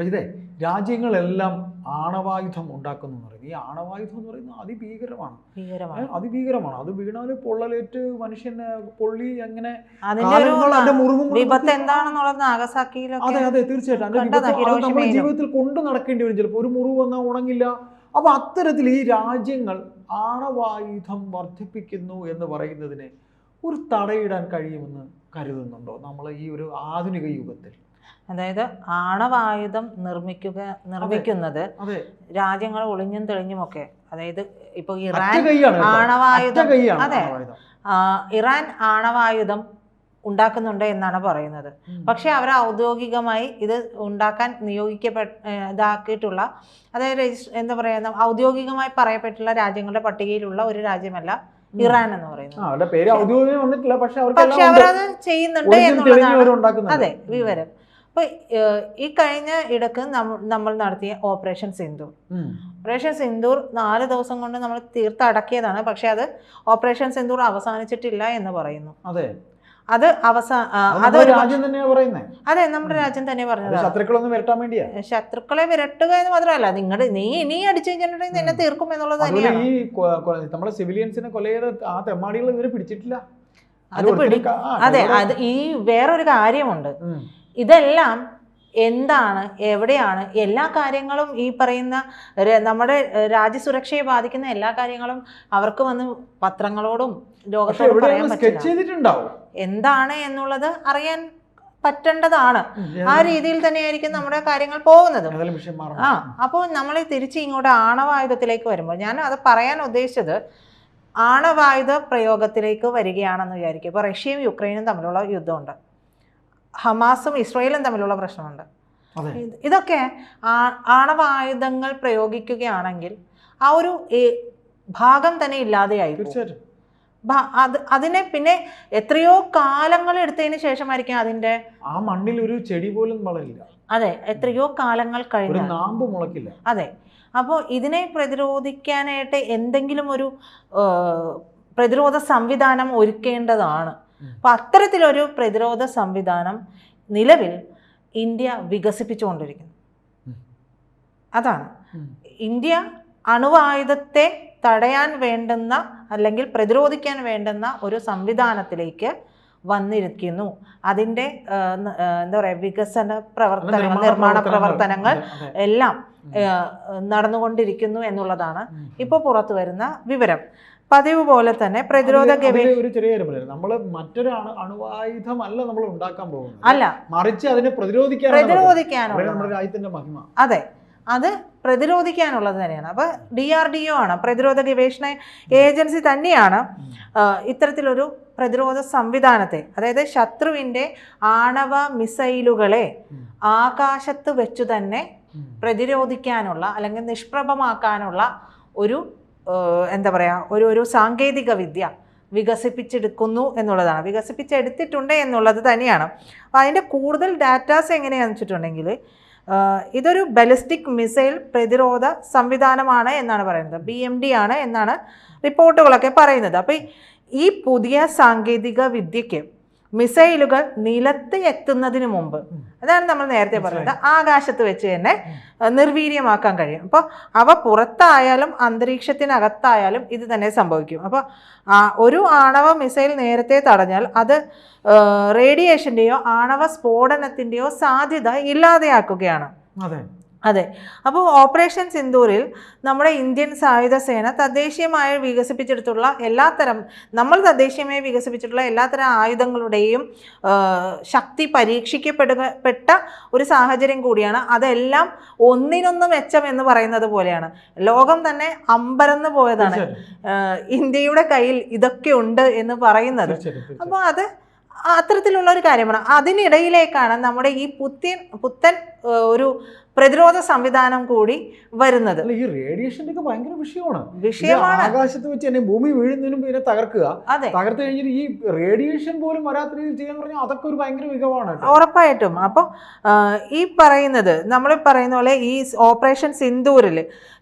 പ്രജിതേ രാജ്യങ്ങളെല്ലാം ആണവായുധം ഉണ്ടാക്കുന്നു എന്ന് പറയുന്നത് ഈ ആണവായുധം എന്ന് പറയുന്നത് അതിഭീകരമാണ്. ഭീകരമാണ്. അതിഭീകരമാണ്. അത് വീണാൽ പൊള്ളലേറ്റ് മനുഷ്യന് പൊള്ളി അങ്ങനെ അതെ അതെ തീർച്ചയായിട്ടും. നമ്മുടെ ജീവിതത്തിൽ കൊണ്ടു നടക്കേണ്ടി വരും. ചിലപ്പോൾ ഒരു മുറിവ് വന്നാൽ ഉണങ്ങില്ല. അപ്പൊ അത്തരത്തിൽ ഈ രാജ്യങ്ങൾ ആണവായുധം വർദ്ധിപ്പിക്കുന്നു എന്ന് പറയുന്നതിനെ ഒരു തടയിടാൻ കഴിയുമെന്ന് കരുതുന്നുണ്ടോ? നമ്മൾ ഈ ഒരു ആധുനിക യുഗത്തിൽ. അതായത് ആണവായുധം നിർമ്മിക്കുക നിർമ്മിക്കുന്നത് രാജ്യങ്ങൾ ഒളിഞ്ഞും തെളിഞ്ഞുമൊക്കെ അതായത് ഇപ്പൊ ഇറാൻ ആണവായുധം അതെ. ഇറാൻ ആണവായുധം ഉണ്ടാക്കുന്നുണ്ട് എന്നാണ് പറയുന്നത്. പക്ഷേ അവർ ഔദ്യോഗികമായി ഇത് ഉണ്ടാക്കാൻ നിയോഗിക്കപ്പെട്ട ഇതാക്കിയിട്ടുള്ള അതായത് എന്താ പറയുക ഔദ്യോഗികമായി പറയപ്പെട്ടുള്ള രാജ്യങ്ങളുടെ പട്ടികയിലുള്ള ഒരു രാജ്യമല്ല ഇറാൻ എന്ന് പറയുന്നത്. പക്ഷെ അവരത് ചെയ്യുന്നുണ്ട് എന്നുള്ളതാണ് അതെ വിവരം. അപ്പൊ ഈ കഴിഞ്ഞ ഇടയ്ക്ക് നമ്മൾ നടത്തിയ ഓപ്പറേഷൻ സിന്ധു. ഓപ്പറേഷൻ സിന്ദൂർ നാല് ദിവസം കൊണ്ട് നമ്മൾ തീർത്തടക്കിയതാണ്. പക്ഷെ അത് ഓപ്പറേഷൻ സിന്ദൂർ അവസാനിച്ചിട്ടില്ല എന്ന് പറയുന്നു. അതെ. അത് അവസാന അത് അതെ നമ്മുടെ രാജ്യം തന്നെ പറഞ്ഞത് ശത്രുക്കളൊന്നും വരട്ടാൻ വേണ്ടിയാ. ശത്രുക്കളെ വിരട്ടുക എന്ന് മാത്രമല്ല നിങ്ങളുടെ നീ ഇനി അടിച്ചു കഴിഞ്ഞിട്ടുണ്ടെങ്കിൽ നിന്നെ തീർക്കും എന്നുള്ളത് തന്നെയാണ്. ഈ നമ്മളെ സിവിലിയൻസിനെ കൊല ചെയ്ത ആ തെമ്മാടികൾ ഇവരെ പിടിച്ചിട്ടില്ല. അത് പിടി അതെ അത് ഈ വേറൊരു കാര്യമുണ്ട്. ഇതെല്ലാം എന്താണ് എവിടെയാണ് എല്ലാ കാര്യങ്ങളും ഈ പറയുന്ന നമ്മുടെ രാജ്യസുരക്ഷയെ ബാധിക്കുന്ന എല്ലാ കാര്യങ്ങളും അവർക്ക് വന്ന് പത്രങ്ങളോടും ലോകത്തോട് പറയാൻ പറ്റില്ല. എന്താണ് എന്നുള്ളത് അറിയാൻ പറ്റേണ്ടതാണ്. ആ രീതിയിൽ തന്നെയായിരിക്കും നമ്മുടെ കാര്യങ്ങൾ പോകുന്നത്. ആ അപ്പോൾ നമ്മൾ തിരിച്ച് ഇങ്ങോട്ട് ആണവായുധത്തിലേക്ക് വരുമ്പോൾ ഞാൻ അത് പറയാൻ ഉദ്ദേശിച്ചത് ആണവായുധ പ്രയോഗത്തിലേക്ക് വരികയാണെന്ന് വിചാരിക്കും ഇപ്പോൾ റഷ്യയും യുക്രൈനും തമ്മിലുള്ള യുദ്ധമുണ്ട്. ഹമാസും ഇസ്രയേലും തമ്മിലുള്ള പ്രശ്നമുണ്ട്. ഇതൊക്കെ ആണവായുധങ്ങൾ പ്രയോഗിക്കുകയാണെങ്കിൽ ആ ഒരു ഭാഗം തന്നെ ഇല്ലാതെയായി തീർച്ചയായിട്ടും. അത് അതിനെ പിന്നെ എത്രയോ കാലങ്ങൾ എടുത്തതിന് ശേഷമായിരിക്കും അതിന്റെ ആ മണ്ണിൽ ഒരു ചെടി പോലും വളരില്ല. അതെ എത്രയോ കാലങ്ങൾ കഴിഞ്ഞു നാമ്പ് മുളക്കില്ല അതെ. അപ്പോൾ ഇതിനെ പ്രതിരോധിക്കാനായിട്ട് എന്തെങ്കിലും ഒരു പ്രതിരോധ സംവിധാനം ഒരുക്കേണ്ടതാണ്. ഉം. അപ്പം അത്തരത്തിലൊരു പ്രതിരോധ സംവിധാനം നിലവിൽ ഇന്ത്യ വികസിപ്പിച്ചുകൊണ്ടിരിക്കുന്നു. അതാണ്. ഇന്ത്യ അണുവായുധത്തെ തടയാൻ വേണ്ടുന്ന അല്ലെങ്കിൽ പ്രതിരോധിക്കാൻ വേണ്ടുന്ന ഒരു സംവിധാനത്തിലേക്ക് വന്നിരിക്കുന്നു. അതിന്റെ എന്താ പറയുക വികസന പ്രവർത്തനങ്ങൾ നിർമ്മാണ പ്രവർത്തനങ്ങൾ. എല്ലാം. നടന്നുകൊണ്ടിരിക്കുന്നു എന്നുള്ളതാണ് ഇപ്പോൾ പുറത്തു വരുന്ന വിവരം. പതിവ് പോലെ തന്നെ പ്രതിരോധ ഒരു ചെറിയ മറ്റൊരു അണുവായുധമല്ല നമ്മൾ ഉണ്ടാക്കാൻ പോകുന്നത്. അല്ല. മറിച്ച് അതിനെ പ്രതിരോധിക്കാൻ പ്രതിരോധിക്കാനുള്ള നമ്മുടെ രാജ്യത്തിന്റെ മഹിമ. അതെ. അത് പ്രതിരോധിക്കാനുള്ളത് തന്നെയാണ്. അപ്പോൾ ഡി ആർ ഡി ഒ ആണ്. പ്രതിരോധ ഗവേഷണ ഏജൻസി തന്നെയാണ് ഇത്തരത്തിലൊരു പ്രതിരോധ സംവിധാനത്തെ അതായത് ശത്രുവിന്റെ ആണവ മിസൈലുകളെ ആകാശത്ത് വെച്ചു തന്നെ പ്രതിരോധിക്കാനുള്ള അല്ലെങ്കിൽ നിഷ്പ്രഭമാക്കാനുള്ള ഒരു എന്താ പറയുക ഒരു ഒരു സാങ്കേതിക വിദ്യ വികസിപ്പിച്ചെടുക്കുന്നു എന്നുള്ളതാണ്. വികസിപ്പിച്ചെടുത്തിട്ടുണ്ട് എന്നുള്ളത് തന്നെയാണ്. അപ്പോൾ അതിന്റെ കൂടുതൽ ഡാറ്റാസ് എങ്ങനെയാണെന്ന് വെച്ചിട്ടുണ്ടെങ്കിൽ ഇതൊരു ബലിസ്റ്റിക് മിസൈൽ പ്രതിരോധ സംവിധാനമാണ് എന്നാണ് പറയുന്നത്. ബി എം ഡി ആണ് എന്നാണ് റിപ്പോർട്ടുകളൊക്കെ പറയുന്നത്. അപ്പോൾ ഈ പുതിയ സാങ്കേതിക വിദ്യയ്ക്ക് മിസൈലുകൾ നിലത്ത് എത്തുന്നതിന് മുമ്പ്. അതാണ് നമ്മൾ നേരത്തെ പറഞ്ഞത്. ആകാശത്ത് വെച്ച് തന്നെ നിർവീര്യമാക്കാൻ കഴിയും. അപ്പോൾ അവ പുറത്തായാലും അന്തരീക്ഷത്തിനകത്തായാലും ഇത് തന്നെ സംഭവിക്കും. അപ്പോൾ ഒരു ആണവ മിസൈൽ നേരത്തെ തടഞ്ഞാൽ അത് റേഡിയേഷന്റെയോ ആണവ സ്ഫോടനത്തിന്റെയോ സാധ്യത ഇല്ലാതെയാക്കുകയാണ്. അതെ. അതെ. അപ്പോൾ ഓപ്പറേഷൻ സിന്ദൂരിൽ നമ്മുടെ ഇന്ത്യൻ സായുധ സേന തദ്ദേശീയമായി വികസിപ്പിച്ചെടുത്തുള്ള എല്ലാത്തരം നമ്മൾ തദ്ദേശീയമായി വികസിപ്പിച്ചിട്ടുള്ള എല്ലാത്തരം ആയുധങ്ങളുടെയും ശക്തി പരീക്ഷിക്കപ്പെടുക പെട്ട ഒരു സാഹചര്യം കൂടിയാണ്. അതെല്ലാം ഒന്നിനൊന്ന് മെച്ചം എന്ന് പറയുന്നത് പോലെയാണ്. ലോകം തന്നെ അമ്പരന്ന് പോയതാണ്. ഇന്ത്യയുടെ കയ്യിൽ ഇതൊക്കെ ഉണ്ട് എന്ന് പറയുന്നത്. അപ്പോൾ അത് അത്തരത്തിലുള്ള ഒരു കാര്യമാണ്. അതിനിടയിലേക്കാണ് നമ്മുടെ ഈ പുത്തൻ പുത്തൻ ഒരു പ്രതിരോധ സംവിധാനം കൂടി വരുന്നത്. ഈ റേഡിയേഷന്റെ ഒക്കെ ഭയങ്കര വിഷയമാണ്. വിഷയമാണ്. ആകാശത്ത് വെച്ച് തന്നെ ഭൂമി വീഴുന്നതിനും പിന്നെ തകർക്കുക. അതെ. തകർത്ത് കഴിഞ്ഞിട്ട് ഈ റേഡിയേഷൻ പോലും വരാത്ത രീതിയിൽ ചെയ്യാൻ പറഞ്ഞാൽ അതൊക്കെ ഒരു ഭയങ്കര മികവാണ് ഉറപ്പായിട്ടും. അപ്പോൾ ഈ പറയുന്നത് നമ്മൾ പറയുന്ന പോലെ ഈ ഓപ്പറേഷൻ സിന്ദൂരിൽ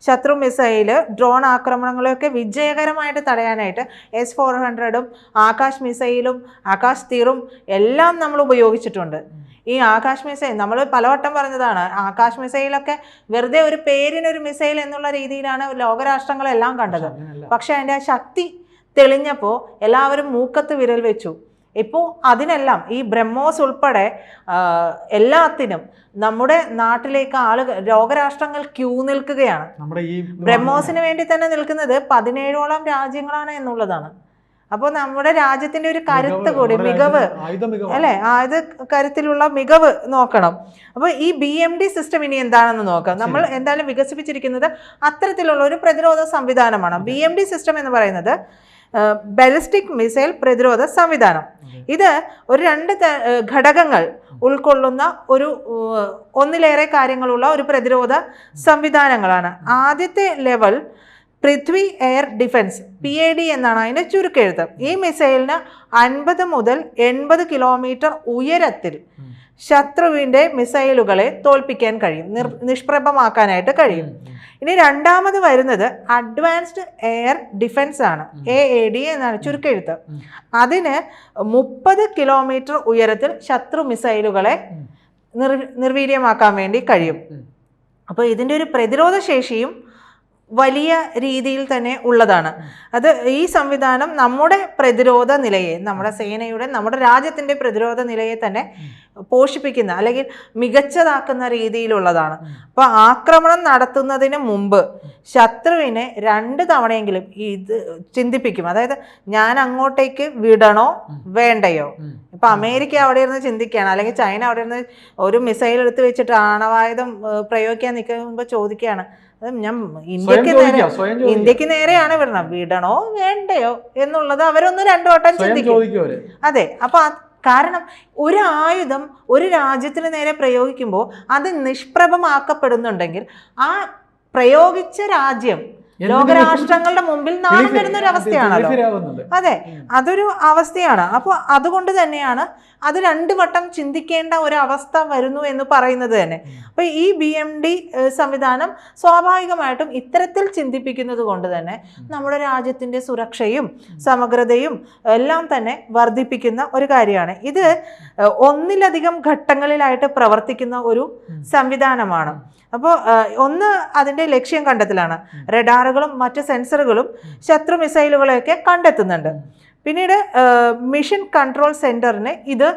ശത്രു മിസൈൽ ഡ്രോൺ ആക്രമണങ്ങളെയൊക്കെ വിജയകരമായിട്ട് തടയാനായിട്ട് എസ് ഫോർ ഹൺഡ്രഡും ആകാശ് മിസൈലും ആകാശ് തീറും എല്ലാം നമ്മൾ ഉപയോഗിച്ചിട്ടുണ്ട്. ഈ ആകാശ് മിസൈൽ നമ്മൾ പലവട്ടം പറഞ്ഞതാണ് ആകാശ് മിസൈലൊക്കെ വെറുതെ ഒരു പേരിനൊരു മിസൈൽ എന്നുള്ള രീതിയിലാണ് ലോകരാഷ്ട്രങ്ങളെല്ലാം കണ്ടത്. പക്ഷെ അതിന്റെ ആ ശക്തി തെളിഞ്ഞപ്പോൾ എല്ലാവരും മൂക്കത്ത് വിരൽ വെച്ചു. ഇപ്പോൾ അതിനെല്ലാം ഈ ബ്രഹ്മോസ് ഉൾപ്പെടെ എല്ലാത്തിനും നമ്മുടെ നാട്ടിലേക്ക് ആളുകൾ ലോകരാഷ്ട്രങ്ങൾ ക്യൂ നിൽക്കുകയാണ്. നമ്മുടെ ഈ ബ്രഹ്മോസിന് വേണ്ടി തന്നെ നിൽക്കുന്നത് പതിനേഴോളം രാജ്യങ്ങളാണ് എന്നുള്ളതാണ്. അപ്പോൾ നമ്മുടെ രാജ്യത്തിന്റെ ഒരു കരുത്ത് കൂടി മികവ്. അല്ലെ? ആയുധ കരുത്തിലുള്ള മികവ് നോക്കണം. അപ്പോൾ ഈ ബി എം ഡി സിസ്റ്റം ഇനി എന്താണെന്ന് നോക്കാം. നമ്മൾ എന്തായാലും വികസിപ്പിച്ചിരിക്കുന്നത് അത്തരത്തിലുള്ള ഒരു പ്രതിരോധ സംവിധാനമാണ്. ബി എം ഡി സിസ്റ്റം എന്ന് പറയുന്നത് ബലിസ്റ്റിക് മിസൈൽ പ്രതിരോധ സംവിധാനം. ഇത് ഒരു രണ്ട് ഘടകങ്ങൾ ഉൾക്കൊള്ളുന്ന ഒരു ഒന്നിലേറെ കാര്യങ്ങളുള്ള ഒരു പ്രതിരോധ സംവിധാനങ്ങളാണ്. ആദ്യത്തെ level Prithvi air defence P A D എന്നാണ് അതിന്റെ ചുരുക്കെഴുത്ത്. ഈ മിസൈലിന് അൻപത് മുതൽ എൺപത് കിലോമീറ്റർ ഉയരത്തിൽ ശത്രുവിന്റെ ശത്രുവിന്റെ മിസൈലുകളെ തോൽപ്പിക്കാൻ കഴിയും നിർ നിഷ്പ്രഭമാക്കാനായിട്ട് കഴിയും. ഇനി രണ്ടാമത് വരുന്നത് അഡ്വാൻസ്ഡ് എയർ ഡിഫൻസ് ആണ് എ എ ഡി എന്നാണ് ചുരുക്കെഴുത്ത്. അതിന് മുപ്പത് കിലോമീറ്റർ ഉയരത്തിൽ ശത്രു മിസൈലുകളെ നിർ നിർവീര്യമാക്കാൻ വേണ്ടി കഴിയും. അപ്പോൾ ഇതിന്റെ ഒരു പ്രതിരോധ ശേഷിയും വലിയ രീതിയിൽ തന്നെ ഉള്ളതാണ്. അത് ഈ സംവിധാനം നമ്മുടെ പ്രതിരോധ നിലയെ നമ്മുടെ സേനയുടെ നമ്മുടെ രാജ്യത്തിന്റെ പ്രതിരോധ നിലയെ തന്നെ പോഷിപ്പിക്കുന്ന അല്ലെങ്കിൽ മികച്ചതാക്കുന്ന രീതിയിലുള്ളതാണ്. അപ്പോൾ ആക്രമണം നടത്തുന്നതിന് മുമ്പ് ശത്രുവിനെ രണ്ട് തവണയെങ്കിലും ഇത് ചിന്തിപ്പിക്കും. അതായത് ഞാൻ അങ്ങോട്ടേക്ക് വിടണോ വേണ്ടയോ. ഇപ്പൊ അമേരിക്ക അവിടെ ഇരുന്ന് ചിന്തിക്കുകയാണ്. അല്ലെങ്കിൽ ചൈന അവിടെ ഇരുന്ന് ഒരു മിസൈൽ എടുത്ത് വെച്ചിട്ട് ആണവായുധം പ്രയോഗിക്കാൻ നിൽക്കുമ്പോൾ ചോദിക്കുകയാണ്. ഞാൻ ഇന്ത്യയ്ക്ക് നേരെ ഇന്ത്യയ്ക്ക് നേരെയാണ് വിടണം വിടണോ വേണ്ടയോ എന്നുള്ളത് അവരൊന്ന് രണ്ടു വട്ടം ചിന്തിക്കും. അതെ അപ്പൊ കാരണം ഒരു ആയുധം ഒരു രാജ്യത്തിന് നേരെ പ്രയോഗിക്കുമ്പോൾ അത് നിഷ്പ്രഭമാക്കപ്പെടുന്നുണ്ടെങ്കിൽ ആ പ്രയോഗിച്ച രാജ്യം ലോകരാഷ്ട്രങ്ങളുടെ മുമ്പിൽ നാണം വരുന്ന ഒരു അവസ്ഥയാണല്ലോ അതെ അതൊരു അവസ്ഥയാണ്. അപ്പോൾ അതുകൊണ്ട് തന്നെയാണ് അത് രണ്ട് വട്ടം ചിന്തിക്കേണ്ട ഒരവസ്ഥ വരുന്നു എന്ന് പറയുന്നത് തന്നെ. അപ്പോൾ ഈ ബി എം ഡി സംവിധാനം സ്വാഭാവികമായിട്ടും ഇത്തരത്തിൽ ചിന്തിപ്പിക്കുന്നത് കൊണ്ട് തന്നെ നമ്മുടെ രാജ്യത്തിന്റെ സുരക്ഷയും സമഗ്രതയും എല്ലാം തന്നെ വർദ്ധിപ്പിക്കുന്ന ഒരു കാര്യമാണ്. ഇത് ഒന്നിലധികം ഘട്ടങ്ങളിലായിട്ട് പ്രവർത്തിക്കുന്ന ഒരു. സംവിധാനമാണ്. അപ്പോൾ ഒന്ന് അതിന്റെ ലക്ഷ്യം കണ്ടെത്തലാണ്. റഡാറുകളും മറ്റ് സെൻസറുകളും ശത്രു മിസൈലുകളെയൊക്കെ കണ്ടെത്തുന്നുണ്ട്. പിന്നീട് മിഷൻ കൺട്രോൾ സെന്ററിന് ഇത്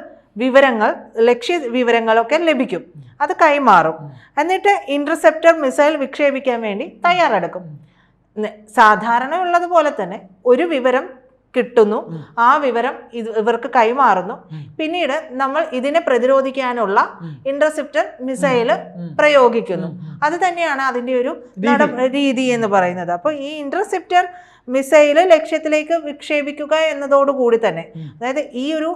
വിവരങ്ങൾ ലക്ഷ്യ വിവരങ്ങളൊക്കെ ലഭിക്കും. അത് കൈമാറും. എന്നിട്ട് ഇന്റർസെപ്റ്റർ മിസൈൽ വിക്ഷേപിക്കാൻ വേണ്ടി തയ്യാറെടുക്കും. സാധാരണ ഉള്ളതുപോലെ തന്നെ ഒരു വിവരം കിട്ടുന്നു. ആ വിവരം ഇത് ഇവർക്ക് കൈമാറുന്നു. പിന്നീട് നമ്മൾ ഇതിനെ പ്രതിരോധിക്കാനുള്ള ഇന്റർസെപ്റ്റർ മിസൈൽ പ്രയോഗിക്കുന്നു. അത് തന്നെയാണ് അതിന്റെ ഒരു രീതി. നട രീതി എന്ന് പറയുന്നത്. അപ്പോൾ ഈ ഇന്റർസെപ്റ്റർ മിസൈൽ ലക്ഷ്യത്തിലേക്ക് വിക്ഷേപിക്കുക എന്നതോടുകൂടി തന്നെ അതായത് ഈ ഒരു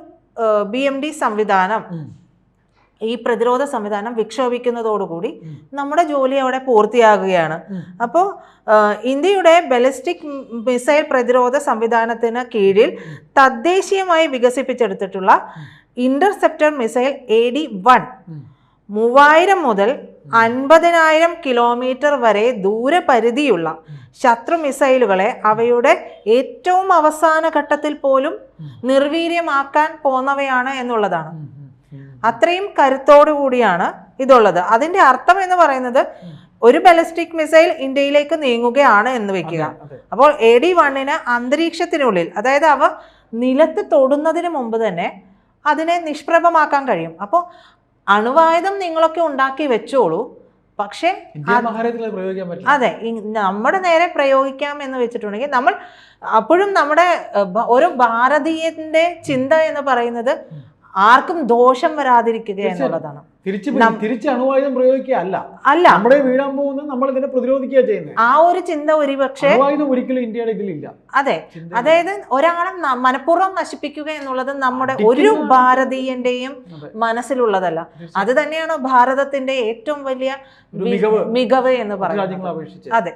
ബി എം ഡി സംവിധാനം. ഈ പ്രതിരോധ സംവിധാനം വിക്ഷോഭിക്കുന്നതോടുകൂടി. നമ്മുടെ ജോലി അവിടെ പൂർത്തിയാകുകയാണ്. അപ്പോൾ ഇന്ത്യയുടെ ബലിസ്റ്റിക് മിസൈൽ പ്രതിരോധ സംവിധാനത്തിന് കീഴിൽ തദ്ദേശീയമായി വികസിപ്പിച്ചെടുത്തിട്ടുള്ള interceptor missile A D one മൂവായിരം മുതൽ അൻപതിനായിരം കിലോമീറ്റർ വരെ ദൂരപരിധിയുള്ള ശത്രു മിസൈലുകളെ അവയുടെ ഏറ്റവും അവസാന ഘട്ടത്തിൽ പോലും നിർവീര്യമാക്കാൻ പോന്നവയാണ് എന്നുള്ളതാണ്. അത്രയും കരുത്തോടു കൂടിയാണ് ഇതുള്ളത്. അതിന്റെ അർത്ഥം എന്ന് പറയുന്നത് ഒരു ബലസ്റ്റിക് മിസൈൽ ഇന്ത്യയിലേക്ക് നീങ്ങുകയാണ് എന്ന് വെക്കുക. അപ്പോൾ എ ഡി വണ്ണിന് അന്തരീക്ഷത്തിനുള്ളിൽ അതായത് അവ നിലത്ത് തൊടുന്നതിന് മുമ്പ് തന്നെ അതിനെ നിഷ്പ്രഭമാക്കാൻ കഴിയും. അപ്പോൾ അണുവായുധം നിങ്ങളൊക്കെ ഉണ്ടാക്കി വെച്ചോളൂ. പക്ഷേ അതെ നമ്മുടെ നേരെ പ്രയോഗിക്കാം എന്ന് വെച്ചിട്ടുണ്ടെങ്കിൽ നമ്മൾ അപ്പോഴും നമ്മുടെ ഒരു ഭാരതീയന്റെ ചിന്ത എന്ന് പറയുന്നത് ആർക്കും ദോഷം വരാതിരിക്കുക എന്നുള്ളതാണ്. തിരിച്ച് തിരിച്ച് അണുവായുധം പ്രയോഗിക്കുക അല്ല. അല്ല. നമ്മുടെ വീഴാൻ പോകുന്നത് നമ്മൾ ഇതിനെ പ്രതിരോധിക്കുക ചെയ്യുന്നത് ആ ഒരു ചിന്ത ഒരുപക്ഷെ ഒരിക്കലും ഇന്ത്യയുടെ ഇതിലില്ല. അതെ. അതായത് ഒരാളെ മനഃപൂർവം നശിപ്പിക്കുക എന്നുള്ളത് നമ്മുടെ ഒരു ഭാരതീയന്റെയും മനസ്സിലുള്ളതല്ല. അത് തന്നെയാണ് ഭാരതത്തിന്റെ ഏറ്റവും വലിയ. മികവ്. എന്ന് പറയുന്നത്? അതെ.